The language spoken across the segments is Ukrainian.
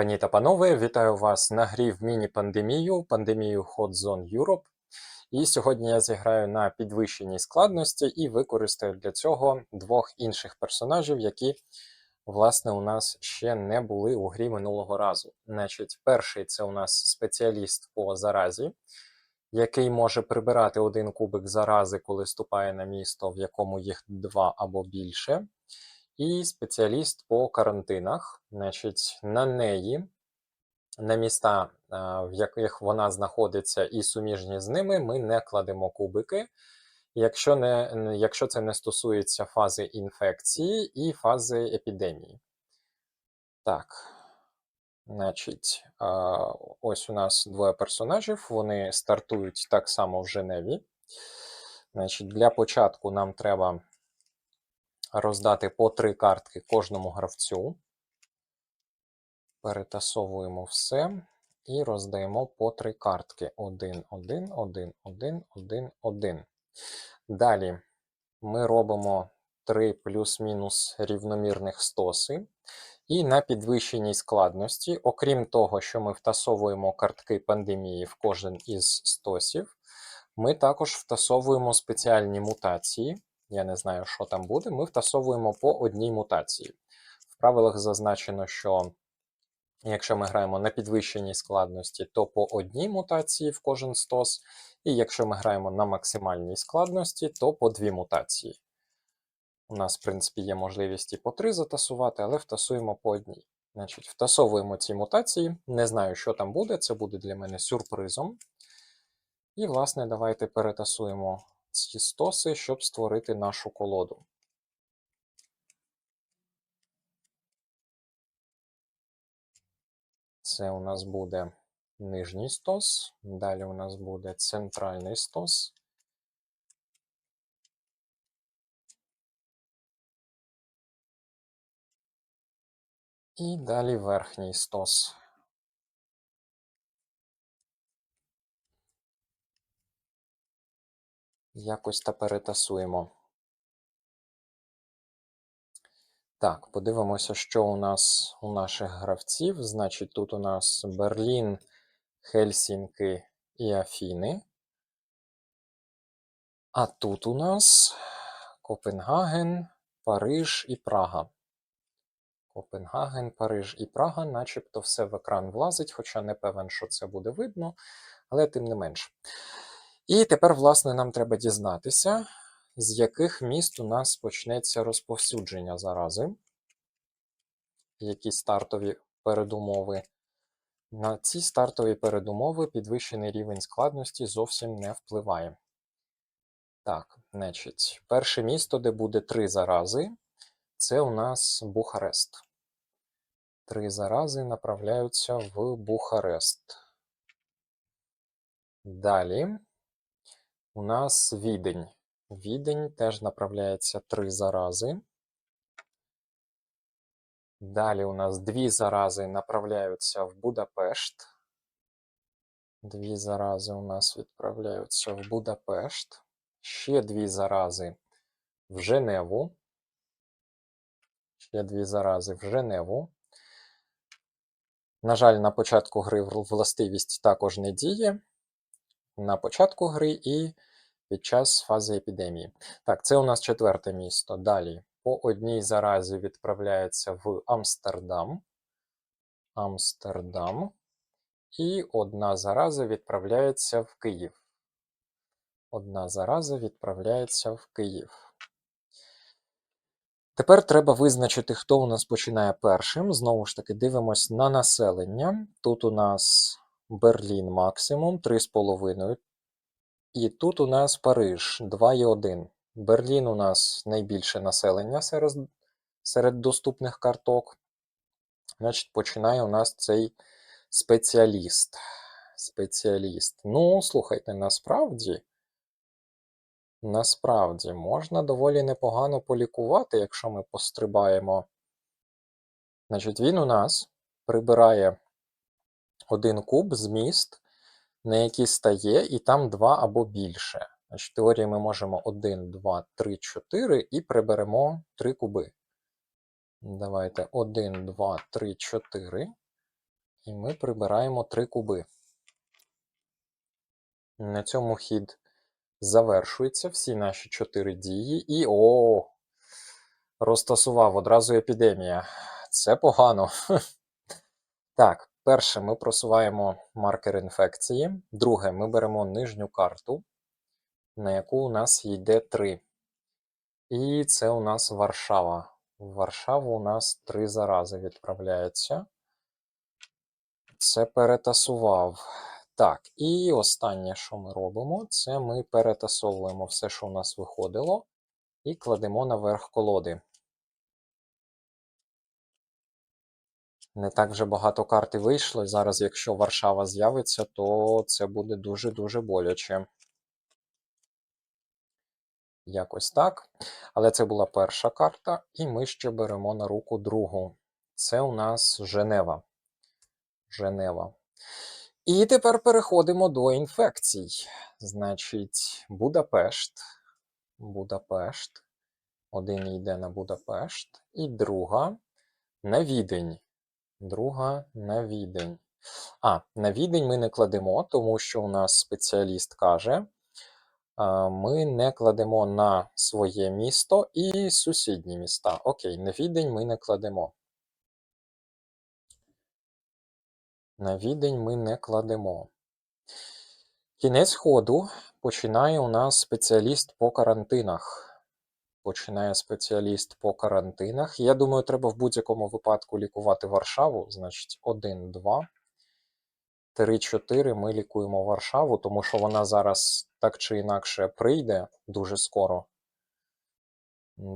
Пані та панове, вітаю вас на грі в міні-пандемію, пандемію Hot Zone Europe. І сьогодні я зіграю на підвищеній складності і використаю для цього двох інших персонажів, які, власне, у нас ще не були у грі минулого разу. Значить, перший це у нас спеціаліст по заразі, який може прибирати один кубик зарази, коли ступає на місто, в якому їх два або більше. І спеціаліст по карантинах. Значить, на неї, на міста, в яких вона знаходиться, і суміжні з ними, ми не кладемо кубики, якщо, не, якщо це не стосується фази інфекції і фази епідемії. Так. Значить, ось у нас двоє персонажів. Вони стартують так само в Женеві. Значить, для початку нам треба роздати по три картки кожному гравцю. Перетасовуємо все і роздаємо по три картки. 1, 1, 1, 1, 1, 1. Далі ми робимо 3 плюс-мінус рівномірних стоси. І на підвищеній складності, окрім того, що ми втасовуємо картки пандемії в кожен із стосів, ми також втасовуємо спеціальні мутації. Я не знаю, що там буде. Ми втасовуємо по одній мутації. В правилах зазначено, що якщо ми граємо на підвищеній складності, то по одній мутації в кожен стос. І якщо ми граємо на максимальній складності, то по дві мутації. У нас, в принципі, є можливість і по три затасувати, але втасуємо по одній. Значить, втасовуємо ці мутації. Не знаю, що там буде, це буде для мене сюрпризом. І, власне, давайте перетасуємо ці стоси, щоб створити нашу колоду. Це у нас буде нижній стос, далі у нас буде центральний стос. І далі верхній стос. Якось та перетасуємо. Так, подивимося, що у нас у наших гравців. Значить, тут у нас Берлін, Хельсінки і Афіни. А тут у нас Копенгаген, Париж і Прага. Копенгаген, Париж і Прага, начебто все в екран влазить, хоча не певен, що це буде видно, але тим не менш. І тепер, власне, нам треба дізнатися, з яких міст у нас почнеться розповсюдження зарази, які стартові передумови. На ці стартові передумови підвищений рівень складності зовсім не впливає. Так, значить, перше місто, де буде три зарази, це у нас Бухарест. Три зарази направляються в Бухарест. Далі у нас Відень. Відень теж направляється три зарази. Далі у нас дві зарази направляються в Будапешт. Дві зарази у нас відправляються в Будапешт. Ще дві зарази в Женеву. Ще дві зарази в Женеву. На жаль, на початку гри властивість також не діє. На початку гри і під час фази епідемії. Так, це у нас четверте місто. Далі по одній заразі відправляється в Амстердам. Амстердам. І одна зараза відправляється в Київ. Одна зараза відправляється в Київ. Тепер треба визначити, хто у нас починає першим. Знову ж таки, дивимось на населення. Тут у нас Берлін максимум 3,5. І тут у нас Париж 2,1. Берлін у нас найбільше населення серед, серед доступних карток. Значить, починає у нас цей спеціаліст. Спеціаліст. Ну, слухайте, насправді. Насправді, можна доволі непогано полікувати, якщо ми пострибаємо. Значить, він у нас прибирає один куб з міст, на який стає, і там два або більше. Значить, В теорії ми можемо 1, 2, 3, 4 і приберемо 3 куби. Давайте 1, 2, 3, 4. І ми прибираємо три куби. На цьому хід завершується. Всі наші чотири дії. І о! Розтасував одразу епідемія. Це погано. Так, перше, ми просуваємо маркер інфекції. Друге, ми беремо нижню карту, на яку у нас йде 3. І це у нас Варшава. В Варшаву у нас три зарази відправляється. Це перетасував. Так, і останнє, що ми робимо, це ми перетасовуємо все, що у нас виходило, і кладемо наверх колоди. Не так вже багато карт і вийшло. Зараз, якщо Варшава з'явиться, то це буде дуже-дуже боляче. Якось так. Але це була перша карта, і ми ще беремо на руку другу. Це у нас Женева. Женева. І тепер переходимо до інфекцій. Значить, Будапешт. Будапешт. Один йде на Будапешт. І друга на Відень. Друга на Відень. А, на Відень ми не кладемо, тому що у нас спеціаліст каже, ми не кладемо на своє місто і сусідні міста. Окей, на Відень ми не кладемо. На Відень ми не кладемо. Кінець ходу починає у нас спеціаліст по карантинах. Починає спеціаліст по карантинах. Я думаю, треба в будь-якому випадку лікувати Варшаву. Значить, 1, 2, 3, 4 ми лікуємо Варшаву, тому що вона зараз так чи інакше прийде дуже скоро.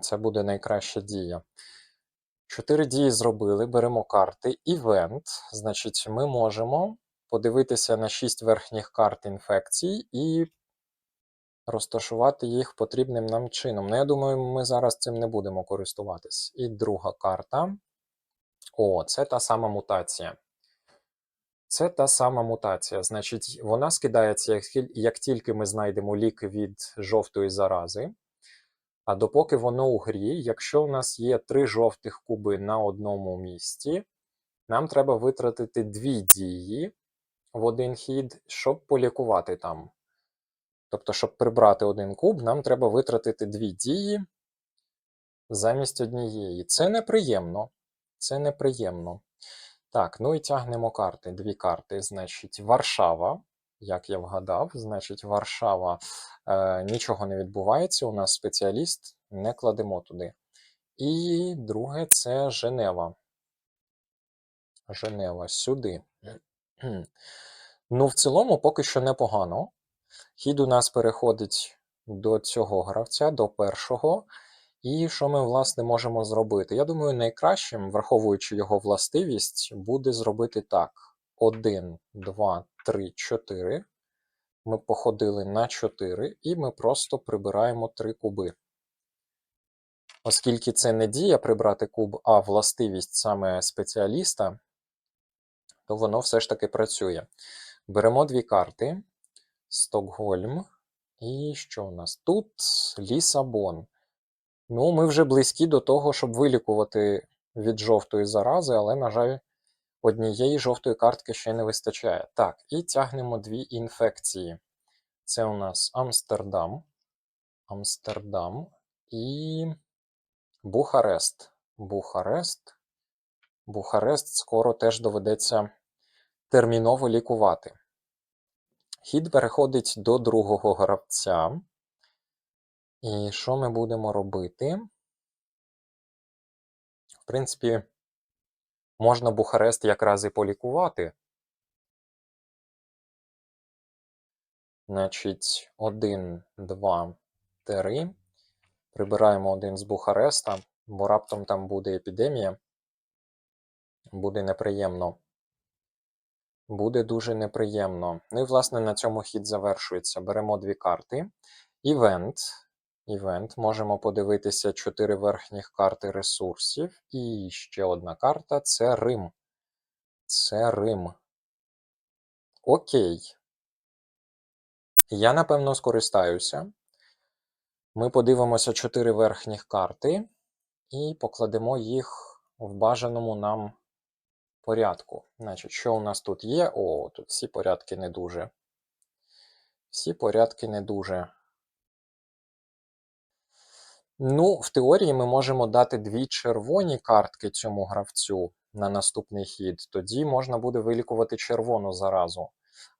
Це буде найкраща дія. Чотири дії зробили, беремо карти. Івент. Значить, ми можемо подивитися на 6 верхніх карт інфекцій і розташувати їх потрібним нам чином. Ну, я думаю, ми зараз цим не будемо користуватись. І друга карта. О, це та сама мутація. Це та сама мутація. Значить, вона скидається, як, як тільки ми знайдемо лік від жовтої зарази. А допоки воно у грі, якщо у нас є три жовтих куби на одному місці, нам треба витратити дві дії в один хід, щоб полікувати там. Тобто, щоб прибрати один куб, нам треба витратити дві дії замість однієї. Це неприємно. Це неприємно. Так, ну і тягнемо карти. Дві карти. Значить, Варшава. Як я вгадав, значить, Варшава е, нічого не відбувається. У нас спеціаліст, не кладемо туди. І друге це Женева. Женева сюди. Ну, в цілому, поки що непогано. Хід у нас переходить до цього гравця, до першого. І що ми, власне, можемо зробити? Я думаю, найкращим, враховуючи його властивість, буде зробити так: 1, 2, 3, 4. Ми походили на 4, і ми просто прибираємо 3 куби. Оскільки це не дія прибрати куб, а властивість саме спеціаліста, то воно все ж таки працює. Беремо дві карти. Стокгольм. І що у нас тут? Лісабон. Ну, ми вже близькі до того, щоб вилікувати від жовтої зарази, але, на жаль, однієї жовтої картки ще не вистачає. Так, і тягнемо дві інфекції. Це у нас Амстердам. Амстердам і Бухарест. Бухарест. Бухарест скоро теж доведеться терміново лікувати. Хід переходить до другого гравця. І що ми будемо робити? В принципі, можна Бухарест якраз і полікувати. Значить, 1, 2, 3. Прибираємо один з Бухареста, бо раптом там буде епідемія. Буде неприємно. Буде дуже неприємно. Ну і, власне, на цьому хід завершується. Беремо дві карти. Івент. Івент. Можемо подивитися чотири верхніх карти ресурсів. І ще одна карта це Рим. Це Рим. Окей. Я, напевно, скористаюся. Ми подивимося чотири верхніх карти і покладемо їх в бажаному нам порядку. Значить, що у нас тут є? О, тут всі порядки не дуже. Всі порядки не дуже. Ну, в теорії ми можемо дати дві червоні картки цьому гравцю на наступний хід. Тоді можна буде вилікувати червону заразу.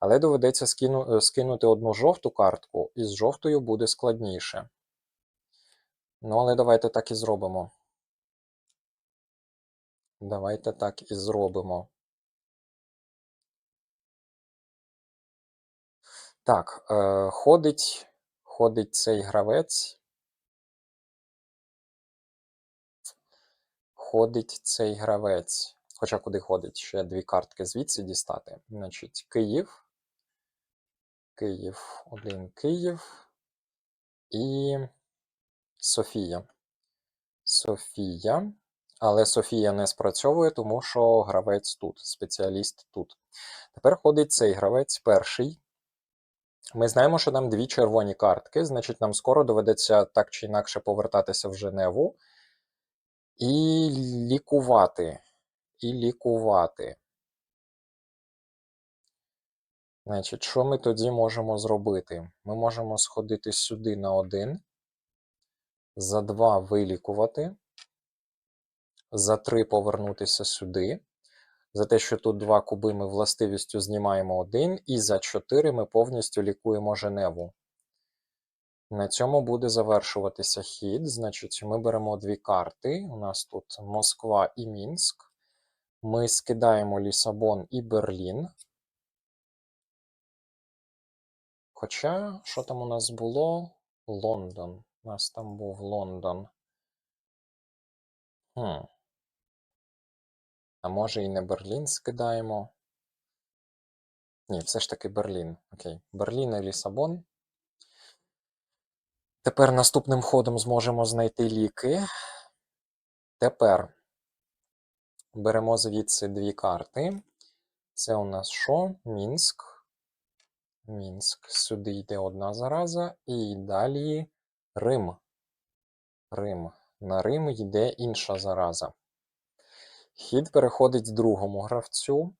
Але доведеться скину, е, скинути одну жовту картку, і з жовтою буде складніше. Ну, але давайте так і зробимо. Давайте так і зробимо. Так, е, ходить, ходить цей гравець. Ходить цей гравець. Хоча куди ходить? Ще дві картки звідси дістати. Значить, Київ. Київ, один Київ. І Софія. Софія. Але Софія не спрацьовує, тому що гравець тут, спеціаліст тут. Тепер ходить цей гравець перший. Ми знаємо, що там дві червоні картки, значить, нам скоро доведеться так чи інакше повертатися в Женеву і лікувати. І лікувати. Значить, що ми тоді можемо зробити? Ми можемо сходити сюди на один, за два вилікувати, за три повернутися сюди. За те, що тут два куби ми властивістю знімаємо один, і за 4 ми повністю лікуємо Женеву. На цьому буде завершуватися хід. Значить, ми беремо дві карти. У нас тут Москва і Мінськ. Ми скидаємо Лісабон і Берлін. Хоча, що там у нас було? Лондон. У нас там був Лондон. Хм. А може і не Берлін скидаємо? Ні, все ж таки Берлін. Окей. Берлін і Лісабон. Тепер наступним ходом зможемо знайти ліки. Тепер беремо звідси дві карти. Це у нас що? Мінськ. Мінськ. Сюди йде одна зараза. І далі Рим. Рим. На Рим йде інша зараза. Хід переходить другому гравцю.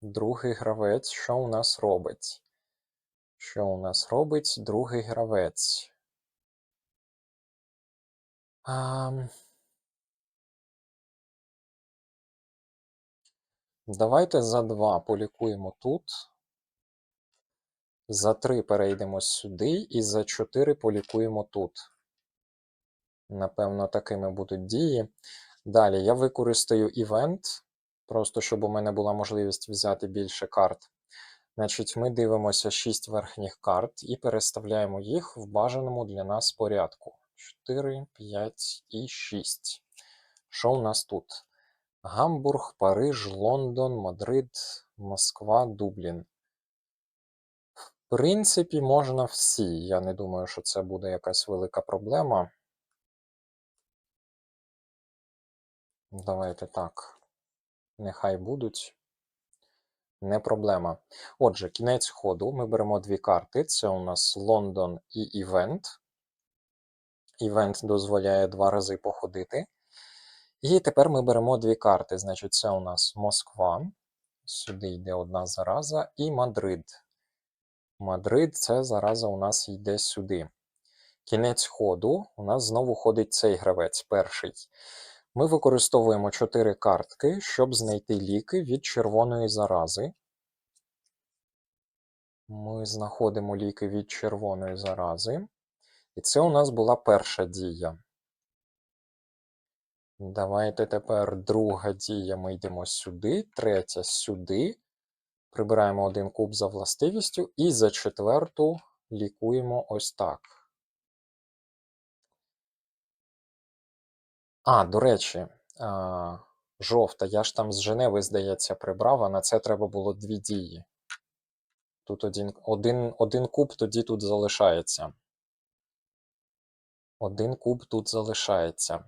Другий гравець, що у нас робить? Що у нас робить другий гравець? А... Давайте за 2 полікуємо тут. За 3 перейдемо сюди, і за 4 полікуємо тут. Напевно, такими будуть дії. Далі я використаю івент, просто щоб у мене була можливість взяти більше карт. Значить, ми дивимося 6 верхніх карт і переставляємо їх в бажаному для нас порядку. 4, 5 і 6. Що у нас тут? Гамбург, Париж, Лондон, Мадрид, Москва, Дублін. В принципі, можна всі. Я не думаю, що це буде якась велика проблема. Давайте так. Нехай будуть. Не проблема. Отже, кінець ходу. Ми беремо дві карти. Це у нас Лондон і Івент. Івент дозволяє два рази походити. І тепер ми беремо дві карти. Значить, це у нас Москва. Сюди йде одна зараза, і Мадрид. Мадрид це зараза у нас йде сюди. Кінець ходу. У нас знову ходить цей гравець, перший. Ми використовуємо 4 картки, щоб знайти ліки від червоної зарази. Ми знаходимо ліки від червоної зарази. І це у нас була перша дія. Давайте тепер друга дія. Ми йдемо сюди, третя сюди. Прибираємо один куб за властивістю, і за четверту лікуємо ось так. А, до речі, а, жовта. Я ж там з Женеви, здається, прибрав, а на це треба було дві дії. Тут один, один, один куб тоді тут залишається. Один куб тут залишається.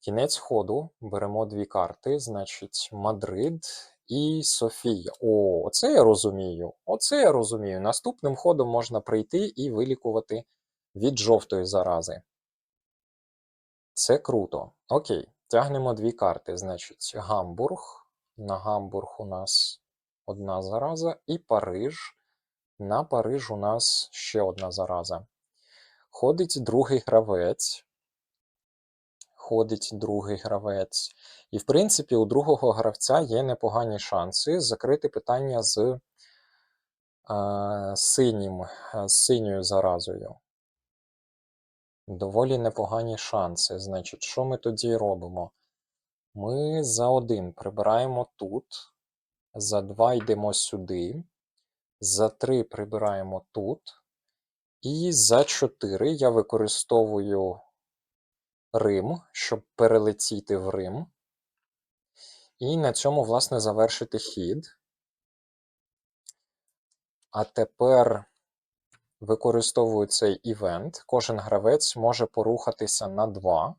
Кінець ходу беремо дві карти, значить, Мадрид і Софія. О, оце я розумію. Оце я розумію. Наступним ходом можна прийти і вилікувати від жовтої зарази. Це круто. Окей, тягнемо дві карти. Значить, Гамбург. На Гамбург у нас одна зараза, і Париж. На Париж у нас ще одна зараза. Ходить другий гравець. Ходить другий гравець. І, в принципі, у другого гравця є непогані шанси закрити питання з е, синім, е, з синьою заразою. Доволі непогані шанси. Значить, що ми тоді робимо? Ми за один прибираємо тут, за два йдемо сюди, за три прибираємо тут, і за чотири я використовую Рим, щоб перелетіти в Рим. І на цьому, власне, завершити хід. А тепер використовую цей івент. Кожен гравець може порухатися на 2.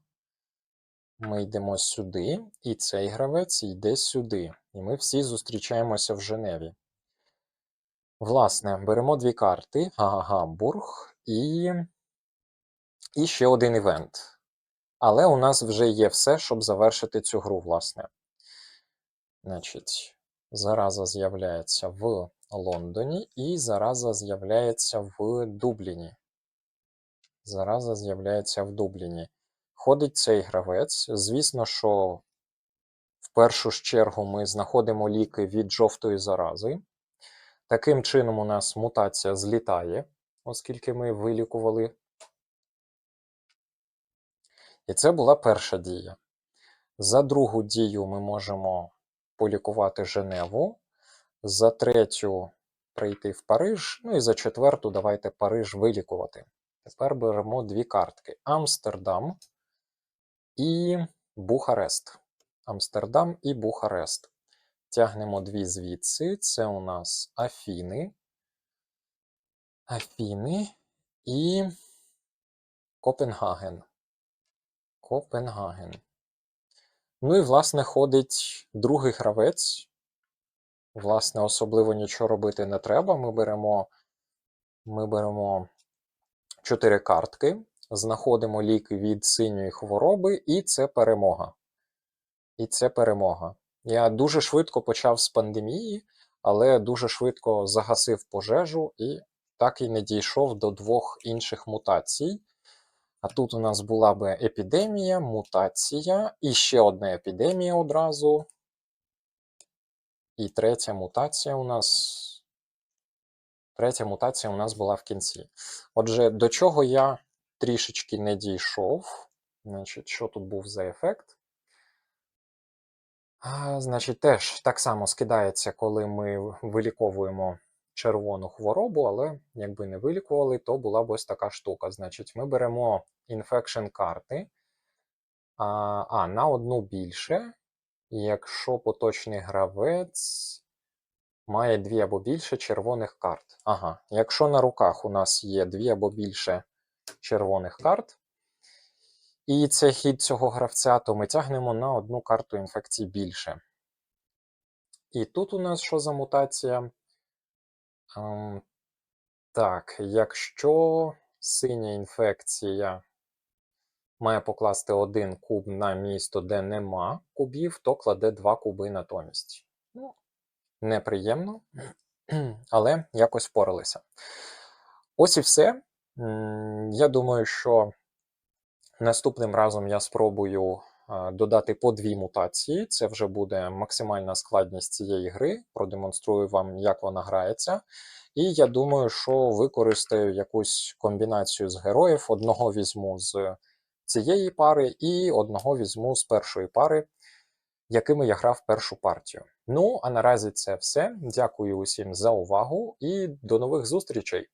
Ми йдемо сюди, і цей гравець йде сюди. І ми всі зустрічаємося в Женеві. Власне, беремо дві карти: Гамбург і, і ще один івент. Але у нас вже є все, щоб завершити цю гру, власне. Значить, зараза з'являється в Лондоні, і зараза з'являється в Дубліні. Зараза з'являється в Дубліні. Ходить цей гравець. Звісно, що в першу ж чергу ми знаходимо ліки від жовтої зарази. Таким чином, у нас мутація злітає, оскільки ми вилікували. І це була перша дія. За другу дію ми можемо полікувати Женеву. За третю прийти в Париж. Ну і за четверту давайте Париж вилікувати. Тепер беремо дві картки: Амстердам і Бухарест. Амстердам і Бухарест. Тягнемо дві звідси. Це у нас Афіни. Афіни і Копенгаген. Копенгаген. Ну і, власне, ходить другий гравець. Власне, особливо нічого робити не треба. Ми беремо ми беремо 4 картки, знаходимо ліки від синьої хвороби, і це перемога. І це перемога. Я дуже швидко почав з пандемії, але дуже швидко загасив пожежу і так і не дійшов до двох інших мутацій. А тут у нас була би епідемія, мутація, і ще одна епідемія одразу. І третя мутація у нас. Третя мутація у нас була в кінці. Отже, до чого я трішечки не дійшов. Значить, Що тут був за ефект? А, Значить, теж так само скидається, коли ми виліковуємо червону хворобу, але якби не вилікували, то була б ось така штука. Значить, ми беремо інфекшн карти а, а, на одну більше. Якщо поточний гравець має дві або більше червоних карт. Ага, якщо на руках у нас є дві або більше червоних карт, і це хід цього гравця, то ми тягнемо на одну карту інфекції більше. І тут у нас що за мутація? Ем, так, якщо синя інфекція має покласти один куб на місто, де нема кубів, то кладе два куби натомість. Ну, неприємно, але якось впоралися. Ось і все. Я думаю, що наступним разом я спробую додати по дві мутації. Це вже буде максимальна складність цієї гри. Продемонструю вам, як вона грається. І я думаю, що використаю якусь комбінацію з героїв. Одного візьму з цієї пари, і одного візьму з першої пари, якими я грав першу партію. Ну, а наразі це все. Дякую усім за увагу і до нових зустрічей!